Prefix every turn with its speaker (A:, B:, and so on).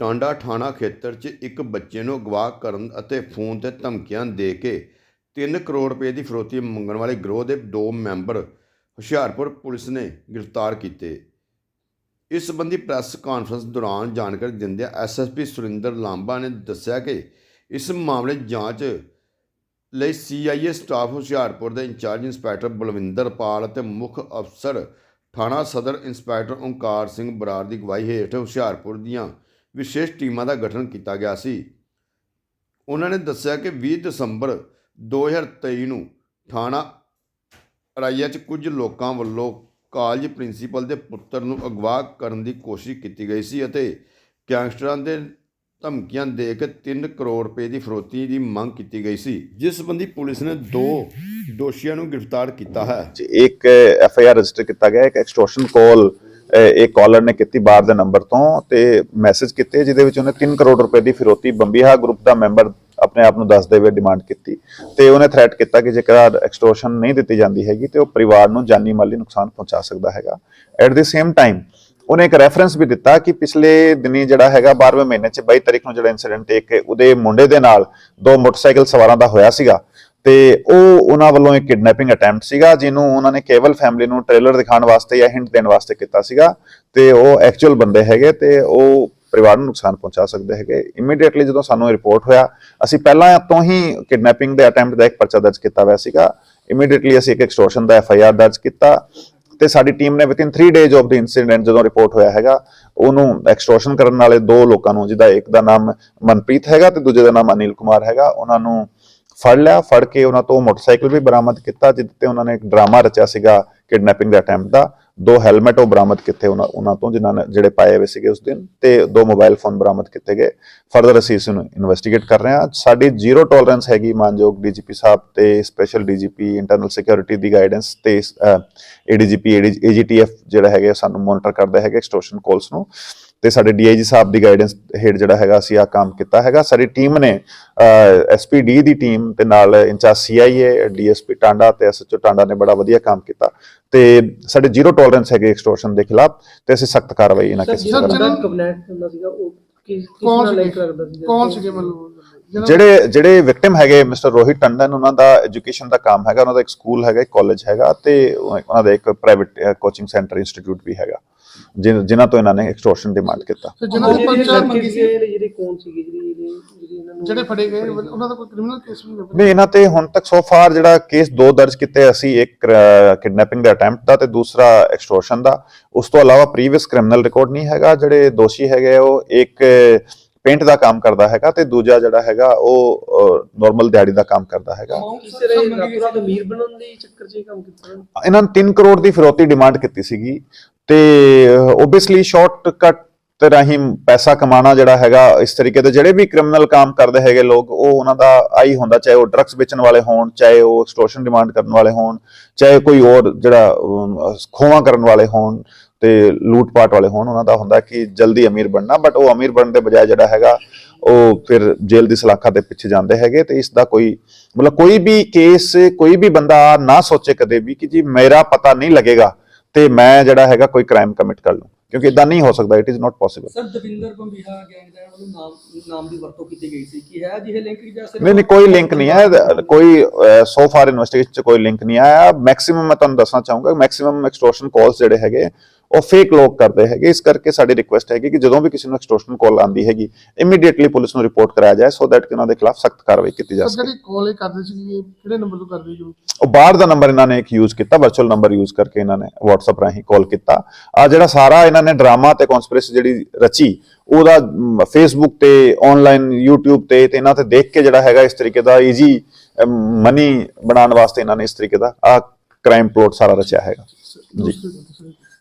A: ਟਾਂਡਾ ਥਾਣਾ ਖੇਤਰ 'ਚ ਇੱਕ ਬੱਚੇ ਨੂੰ ਅਗਵਾ ਕਰਨ ਅਤੇ ਫੋਨ ਤੇ ਧਮਕੀਆਂ ਦੇ ਕੇ 3 ਕਰੋੜ ਰੁਪਏ ਦੀ ਫਰੋਤੀ ਮੰਗਣ ਵਾਲੇ ਗਰੋਹ ਦੇ ਦੋ ਮੈਂਬਰ ਹੁਸ਼ਿਆਰਪੁਰ ਪੁਲਿਸ ਨੇ ਗ੍ਰਿਫਤਾਰ ਕੀਤੇ। ਇਸ ਸੰਬੰਧੀ ਪ੍ਰੈਸ ਕਾਨਫਰੰਸ ਦੌਰਾਨ ਜਾਣਕਾਰੀ ਦਿੰਦਿਆਂ ਐਸਐਸਪੀ ਸੁਰਿੰਦਰ ਲਾਂਬਾ ਨੇ ਦੱਸਿਆ ਕਿ ਇਸ ਮਾਮਲੇ ਜਾਂਚ ਲਈ ਸੀਆਈਏ ਸਟਾਫ ਹੁਸ਼ਿਆਰਪੁਰ ਦੇ ਇੰਚਾਰਜ ਇੰਸਪੈਕਟਰ ਬਲਵਿੰਦਰ ਪਾਲ ਅਤੇ ਮੁੱਖ ਅਫਸਰ ਥਾਣਾ ਸਦਰ ਇੰਸਪੈਕਟਰ ਓਂਕਾਰ ਸਿੰਘ ਬਰਾੜ ਦੀ ਅਗਵਾਈ ਹੇਠ ਹੁਸ਼ਿਆਰਪੁਰ ਦੀਆਂ ਵਿਸ਼ੇਸ਼ ਟੀਮਾਂ ਦਾ ਗਠਨ ਕੀਤਾ ਗਿਆ ਸੀ। ਉਹਨਾਂ ਨੇ ਦੱਸਿਆ ਕਿ 20 ਦਸੰਬਰ 2023 ਨੂੰ ਥਾਣਾ ਰਾਈਆ 'ਚ ਕੁਝ ਲੋਕਾਂ ਵੱਲੋਂ ਕਾਲਜ ਪ੍ਰਿੰਸੀਪਲ ਦੇ ਪੁੱਤਰ ਨੂੰ ਅਗਵਾ ਕਰਨ ਦੀ ਕੋਸ਼ਿਸ਼ ਕੀਤੀ ਗਈ ਸੀ ਅਤੇ ਗੈਂਗਸਟਰਾਂ ਦੇ ਧਮਕੀਆਂ ਦੇ ਕੇ 3 ਕਰੋੜ ਰੁਪਏ ਦੀ ਫਰੋਤੀ ਦੀ ਮੰਗ ਕੀਤੀ ਗਈ ਸੀ। ਜਿਸ ਸੰਬੰਧੀ ਪੁਲਿਸ ਨੇ ਦੋ ਦੋਸ਼ੀਆਂ ਨੂੰ ਗ੍ਰਿਫਤਾਰ ਕੀਤਾ ਹੈ।
B: ਇੱਕ ਐਫ ਆਈ ਆਰ ਰਜਿਸਟਰ ਕੀਤਾ ਗਿਆ, ਇੱਕ ਐਕਸਟੋਰਸ਼ਨ ਕਾਲ ਇਹ ਕਾਲਰ ਨੇ ਕੀਤੀ ਬਾਹਰ ਦੇ ਨੰਬਰ ਤੋਂ ਤੇ ਮੈਸੇਜ ਕੀਤੇ ਜਿਹਦੇ ਵਿੱਚ ਉਹਨੇ 3 ਕਰੋੜ ਰੁਪਏ ਦੀ ਫਿਰੋਤੀ ਬੰਬੀਹਾ ਗਰੁੱਪ ਦਾ ਮੈਂਬਰ ਆਪਣੇ ਆਪ ਨੂੰ ਦੱਸਦੇ ਹੋਏ ਡਿਮਾਂਡ ਕੀਤੀ ਤੇ ਉਹਨੇ ਥ੍ਰੈਟ ਕੀਤਾ ਕਿ ਜੇਕਰ ਐਕਸਟੋਰਸ਼ਨ ਨਹੀਂ ਦਿੱਤੀ ਜਾਂਦੀ ਹੈਗੀ ਤੇ ਉਹ ਪਰਿਵਾਰ ਨੂੰ ਜਾਨੀ ਮਾਲੀ ਨੁਕਸਾਨ ਪਹੁੰਚਾ ਸਕਦਾ ਹੈਗਾ। ਐਟ ਦੀ ਸੇਮ ਟਾਈਮ ਉਹਨੇ ਇੱਕ ਰੈਫਰੈਂਸ ਵੀ ਦਿੱਤਾ ਕਿ ਪਿਛਲੇ ਦਿਨੀ ਜਿਹੜਾ ਹੈਗਾ 12ਵੇਂ ਮਹੀਨੇ ਚ 22 ਤਰੀਕ ਨੂੰ ਜਿਹੜਾ ਇਨਸੀਡੈਂਟ ਇੱਕ ਉਹਦੇ ਮੁੰਡੇ ਦੇ ਨਾਲ ਦੋ ਮੋਟਰਸਾਈਕਲ ਸਵਾਰਾਂ ਦਾ ਹੋਇਆ ਸੀਗਾ। ਤੇ ਉਹ ਉਹਨਾਂ ਵੱਲੋਂ ਇੱਕ ਕਿਡਨੈਪਿੰਗ ਅਟੈਂਪਟ ਸੀਗਾ, ਜਿਹਨੂੰ ਉਹਨਾਂ ਨੇ ਕੇਵਲ ਫੈਮਿਲੀ ਨੂੰ ਟ੍ਰੇਲਰ ਦਿਖਾਉਣ ਵਾਸਤੇ ਜਾਂ ਹਿੰਟ ਦੇਣ ਵਾਸਤੇ ਕੀਤਾ ਸੀਗਾ, ਤੇ ਉਹ ਐਕਚੁਅਲ ਬੰਦੇ ਹੈਗੇ ਤੇ ਉਹ ਪਰਿਵਾਰ ਨੂੰ ਨੁਕਸਾਨ ਪਹੁੰਚਾ ਸਕਦੇ ਹੈਗੇ। ਇਮੀਡੀਏਟਲੀ ਜਦੋਂ ਸਾਨੂੰ ਰਿਪੋਰਟ ਹੋਇਆ, ਅਸੀਂ ਪਹਿਲਾਂ ਤੋਂ ਹੀ ਕਿਡਨੈਪਿੰਗ ਦੇ ਅਟੈਂਪਟ ਦਾ ਇੱਕ ਪਰਚਾ ਦਰਜ ਕੀਤਾ ਹੋਇਆ ਸੀਗਾ। ਇਮੀਡੀਏਟਲੀ ਅਸੀਂ ਇੱਕ ਐਕਸਟੋਰਸ਼ਨ ਦਾ ਐਫ ਆਈ ਆਰ ਦਰਜ ਕੀਤਾ ਤੇ ਸਾਡੀ ਟੀਮ ਨੇ within 3 days of the incident ਜਦੋਂ ਰਿਪੋਰਟ ਹੋਇਆ ਹੈਗਾ, ਉਹਨੂੰ ਐਕਸਟੋਰਸ਼ਨ ਕਰਨ ਵਾਲੇ ਦੋ ਲੋਕਾਂ ਨੂੰ, ਜਿਹਦਾ ਇੱਕ ਦਾ ਨਾਮ ਮਨਪ੍ਰੀਤ ਹੈਗਾ ਤੇ ਦੂਜੇ ਦਾ ਨਾਮ ਅਨਿਲ ਕੁਮਾਰ ਹੈਗਾ, ਉਹਨਾਂ ਨੂੰ ਫੜ ਲਿਆ, ਫੜ ਕੇ ਉਹਨਾਂ ਤੋਂ ਮੋਟਰਸਾਈਕਲ ਵੀ ਬਰਾਮਦ ਕੀਤਾ ਜਿੱਤੇ ਤੇ ਉਹਨਾਂ ਨੇ ਇੱਕ ਡਰਾਮਾ ਰਚਿਆ ਸੀਗਾ ਕਿਡਨੈਪਿੰਗ ਦੇ ਅਟੈਂਪਟ ਦਾ। ਦੋ ਹੈਲਮਟ ਉਹ ਬਰਾਮਦ ਕੀਤੇ ਉਹਨਾਂ ਉਹਨਾਂ ਤੋਂ, ਜਿਨ੍ਹਾਂ ਨੇ, ਜਿਹੜੇ ਪਾਏ ਹੋਏ ਸੀਗੇ ਉਸ ਦਿਨ, ਤੇ ਦੋ ਮੋਬਾਈਲ ਫੋਨ ਬਰਾਮਦ ਕੀਤੇ ਗਏ। ਫਰਦਰ ਅਸੀਂ ਇਸ ਨੂੰ ਇਨਵੈਸਟੀਗੇਟ ਕਰ ਰਹੇ ਹਾਂ। ਸਾਡੀ ਜ਼ੀਰੋ ਟੋਲਰੈਂਸ ਹੈਗੀ ਮਾਨਯੋਗ ਡੀਜੀਪੀ ਸਾਹਿਬ ਤੇ ਸਪੈਸ਼ਲ ਡੀਜੀਪੀ ਇੰਟਰਨਲ ਸਿਕਿਉਰਿਟੀ ਦੀ ਗਾਈਡੈਂਸ ਤੇ ਏਡੀਜੀਪੀ ਏਜੀਟੀਐਫ ਜਿਹੜਾ ਹੈਗਾ ਸਾਨੂੰ ਮੋਨੀਟਰ ਕਰਦਾ ਹੈਗਾ ਐਕਸਟੋਰਸ਼ਨ ਕਾਲਸ ਨੂੰ। ਤੇ ਸਾਡੇ ਡੀਆਈਜੀ ਸਾਹਿਬ ਦੀ ਗਾਈਡੈਂਸ ਹੇਠ ਜਿਹੜਾ ਹੈਗਾ ਅਸੀਂ ਆ ਕੰਮ ਕੀਤਾ ਹੈਗਾ। ਸਾਡੀ ਟੀਮ ਨੇ ਐਸਪੀਡੀ ਦੀ ਟੀਮ ਤੇ ਨਾਲ ਇੰਚਾਰਜ ਸੀਆਈਏ ਡੀਐਸਪੀ ਟਾਂਡਾ ਤੇ ਐਸਐਚਓ ਟਾਂਡਾ ਨੇ ਬੜਾ ਵਧੀਆ ਕੰਮ ਕੀਤਾ। ਤੇ ਸਾਡੇ ਜ਼ੀਰੋ ਟੋਲਰੈਂਸ ਹੈਗੇ ਐਕਸਟੋਰਸ਼ਨ ਦੇ ਖਿਲਾਫ ਤੇ ਅਸੀਂ ਸਖਤ ਕਾਰਵਾਈ ਇਹਨਾਂ
C: ਜਿਹੜਾ
B: ਕਰਾਂਗੇ।
C: ਬੰਦਾ ਕਬਨੈਟ ਹੁੰਦਾ ਸੀਗਾ ਉਹ ਕਿਸ ਕਿਸ
D: ਕੌਣ
C: ਨਾਲ
D: ਸੀਗੇ?
C: ਲਾਈਕ ਰੱਖਦਾ ਸੀ
D: ਕੌਣ ਸੀਗੇ ਮਤਲਬ ਜਿਹਨਾਂ-
B: ਜਿਹੜੇ ਜਿਹੜੇ ਵਿਕਟਿਮ ਹੈਗੇ ਮਿਸਟਰ ਰੋਹਿਤ ਟੰਡਨ ਉਹਨਾਂ ਦਾ ਐਜੂਕੇਸ਼ਨ ਦਾ ਕੰਮ ਹੈਗਾ ਉਹਨਾਂ ਦਾ ਇੱਕ ਸਕੂਲ ਹੈਗਾ ਇੱਕ ਕਾਲਜ ਹੈਗਾ ਤੇ ਉਹਨਾਂ ਦਾ ਇੱਕ ਪ੍ਰਾਈਵੇਟ ਕੋਚਿੰਗ ਸੈਂਟਰ ਇੰਸਟੀਚਿਊਟ ਵੀ ਹੈਗਾ। ਜਿਨ- ਜਿਨ੍ਹਾਂ ਤੋਂ ਇਹਨਾਂ ਨੇ ਐਕਸਟੋਰਸ਼ਨ ਡਿਮਾਂਡ ਕੀਤਾ।
D: ਤੇ ਜਿਨ੍ਹਾਂ ਦੇ ਪਰਚਾ
C: ਮੰਗੀ ਸੀ। ਜਿਹੜੇ ਕੌਣ ਸੀਗੇ ਜਿਹੜੀ ਜਿਹੜੀ ਜਿਹੜੀ ਇਹਨਾਂ ਨੂੰ
D: ਜਿਹੜੇ ਫੜੇ ਗਏ ਉਹਨਾਂ ਦਾ ਕੋਈ ਕ੍ਰਿਮੀਨਲ ਕੇਸ ਵੀ ਨਹੀਂ
B: ਨਹੀਂ ਇਹਨਾਂ ਤੇ ਹੁਣ ਤੱਕ ਸੋ ਫਾਰ ਜਿਹੜਾ ਕੇਸ ਦੋ ਦਰਜ ਕੀਤੇ ਅਸੀਂ ਇੱਕ ਕਿਡਨੈਪਿੰਗ ਦਾ ਅਟੈਂਪਟ ਦਾ ਤੇ ਦੂਸਰਾ ਐਕਸਟੋਰਸ਼ਨ ਦਾ। ਉਸ ਤੋਂ ਇਲਾਵਾ ਪ੍ਰੀਵੀਅਸ ਕ੍ਰਿਮੀਨਲ ਰਿਕਾਰਡ ਨਹੀਂ ਹੈਗਾ ਜਿਹੜੇ ਦੋਸ਼ੀ ਹੈਗੇ ਉਹ ਇੱਕ ਪੇਂਟ ਦਾ ਕੰਮ ਕਰਦਾ ਹੈਗਾ ਤੇ ਦੂਜਾ ਜਿਹੜਾ ਹੈਗਾ ਉਹ ਨਾਰਮਲ ਦਿਹਾੜੀ ਦਾ ਕੰਮ ਕਰਦਾ ਹੈਗਾ।
C: ਦੇ। ਇਹਨਾਂ ਨੇ
B: 3 ਕਰੋੜ ਦੀ ਫਿਰੌਤੀ ਡਿਮਾਂਡ ਕੀਤੀ ਸੀਗੀ। ਤੇ ਓਬਵੀਅਸਲੀ ਸ਼ਾਰਟਕਟ ਤੇ ਰਾਹੀਂ ਪੈਸਾ ਕਮਾਉਣਾ ਜਿਹੜਾ ਹੈਗਾ ਇਸ ਤਰੀਕੇ ਦੇ ਜਿਹੜੇ ਵੀ ਕ੍ਰਿਮੀਨਲ ਕੰਮ ਕਰਦੇ ਹੈਗੇ ਲੋਕ ਉਹ ਉਹਨਾਂ ਦਾ ਆਈ ਹੁੰਦਾ ਚਾਹੇ ਉਹ ਡਰੱਗਸ ਵੇਚਣ ਵਾਲੇ ਹੋਣ ਚਾਹੇ ਉਹ ਐਕਸਟੋਰਸ਼ਨ ਡਿਮਾਂਡ ਕਰਨ ਵਾਲੇ ਹੋਣ ਚਾਹੇ ਕੋਈ ਹੋਰ ਜਿਹੜਾ ਅਮ, ਕਰਨ ਵਾਲੇ ਹੋਣ ਤੇ ਲੂਟਪਾਟ ਵਾਲੇ ਹੋਣ ਉਹਨਾਂ ਦਾ ਹੁੰਦਾ ਕਿ ਜਲਦੀ ਅਮੀਰ ਬਣਨਾ ਬਟ ਉਹ ਅਮੀਰ ਬਣਨ ਦੇ ਬਜਾਏ ਜਿਹੜਾ ਹੈਗਾ ਉਹ ਫਿਰ ਜੇਲ੍ਹ ਦੀ ਸਲਾਖਾਂ ਦੇ ਪਿੱਛੇ ਜਾਂਦੇ ਹੈਗੇ ਤੇ ਇਸ ਦਾ ਕੋਈ ਮਤਲਬ ਕੋਈ ਵੀ ਕੇਸ ਕੋਈ ਵੀ ਬੰਦਾ ਨਾ ਸੋਚੇ ਕਦੇ ਵੀ ਕਿ ਜੀ ਮੇਰਾ ਪਤਾ ਨਹੀਂ ਲੱਗੇਗਾ ਤੇ ਮੈਂ ਜਿਹੜਾ ਹੈਗਾ ਕੋਈ ਕ੍ਰਾਈਮ ਕਮਿਟ ਕਰ ਲੂੰ ਕਿਉਂਕਿ ਇਦਾਂ ਨਹੀਂ ਹੋ ਸਕਦਾ it is not possible
E: sir Davinder Bambiha gang ਦਾ ਵੱਲੋਂ ਨਾਮ ਨਾਮ ਦੀ ਵਰਤੋਂ ਕੀਤੀ ਗਈ ਸੀ। ਕਿ ਹੈ ਜਿਹੇ ਲਿੰਕ ਜਾਂ ਸਿਰਫ
B: ਨਹੀਂ ਨਹੀਂ ਕੋਈ ਲਿੰਕ ਨਹੀਂ ਹੈ। ਕੋਈ ਸੋ ਫਾਰ ਇਨਵੈਸਟੀਗੇਸ਼ਨ ਚ ਕੋਈ ਲਿੰਕ ਨਹੀਂ ਆਇਆ। ਮੈਕਸਿਮਮ ਮੈਂ ਤੁਹਾਨੂੰ ਦੱਸਣਾ ਚਾਹੂੰਗਾ ਮੈਕਸਿਮਮ ਐਕਸਟੋਰਸ਼ਨ ਕਾਲਸ ਜਿਹੜੇ ਹੈਗੇ ਉਹ ਫੇਕ ਲੋਕ ਕਰਦੇ ਹੈਗੇ। ਇਸ ਕਰਕੇ ਸਾਡੀ ਰਿਕੁਐਸਟ ਹੈਗੀ ਕਿ ਜਦੋਂ ਵੀ ਕਿਸੇ ਨੂੰ ਐਕਸਟੋਰਸ਼ਨ ਕਾਲ ਆਂਦੀ ਹੈਗੀ ਇਮੀਡੀਏਟਲੀ ਪੁਲਿਸ ਨੂੰ ਰਿਪੋਰਟ ਕਰਾਇਆ ਜਾਏ ਸੋ ਦੈਟ ਕਿ ਉਹਨਾਂ ਦੇ ਖਿਲਾਫ ਸਖਤ ਕਾਰਵਾਈ ਕੀਤੀ ਜਾ ਸਕੇ।
D: ਜਿਹੜੀ ਕਾਲ ਇਹ ਕਰਦੇ ਸੀ ਇਹ ਕਿਹੜੇ ਨੰਬਰ ਤੋਂ ਕਰਦੇ ਜੀ
B: ਉਹ? ਬਾਹਰ ਦਾ ਨੰਬਰ ਇਹਨਾਂ ਨੇ ਇੱਕ ਯੂਜ਼ ਕੀਤਾ ਵਰਚੁਅਲ ਨੰਬਰ ਯੂਜ਼ ਕਰਕੇ ਇਹਨਾਂ ਨੇ WhatsApp ਰਾਹੀਂ ਕਾਲ ਕੀਤਾ। ਆ ਜਿਹੜਾ ਸਾਰਾ ਇਹਨਾਂ ਨੇ ਡਰਾਮਾ ਤੇ ਕਨਸਪੀਰੇਸੀ ਜਿਹੜੀ ਰਚੀ ਉਹਦਾ ਫੇਸਬੁੱਕ ਤੇ ਆਨਲਾਈਨ YouTube ਤੇ ਤੇ ਇਹਨਾਂ ਤੇ ਦੇਖ ਕੇ ਜਿਹੜਾ ਹੈਗਾ ਇਸ ਤਰੀਕੇ ਦਾ ਈਜ਼ੀ ਮਨੀ ਬਣਾਉਣ ਵਾਸਤੇ ਇਹਨਾਂ ਨੇ ਇਸ ਤਰੀਕੇ ਦਾ ਆ ਕ੍ਰਾਈਮ ਪਲੋਟ ਸਾਰਾ ਰਚਿਆ ਹੈਗਾ।
D: ਜੀ।